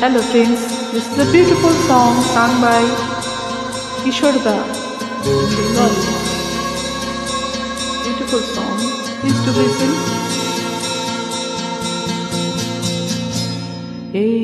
Hello friends, this is a beautiful song sung by Kishorda Beautiful song. Please to listen. এই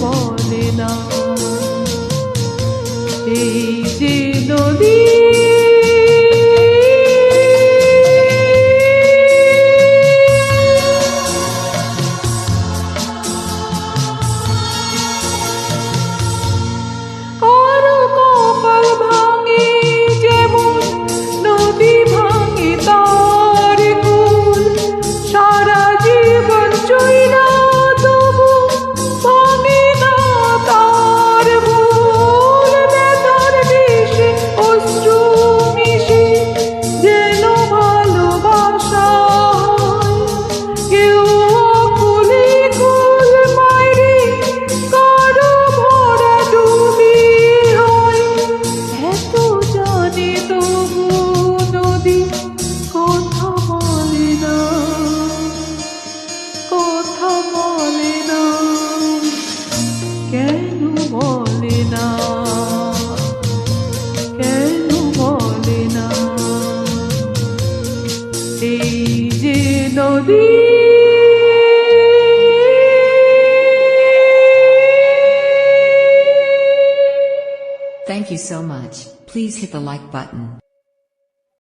morning. Uh. Thank you so much. Please hit the like button.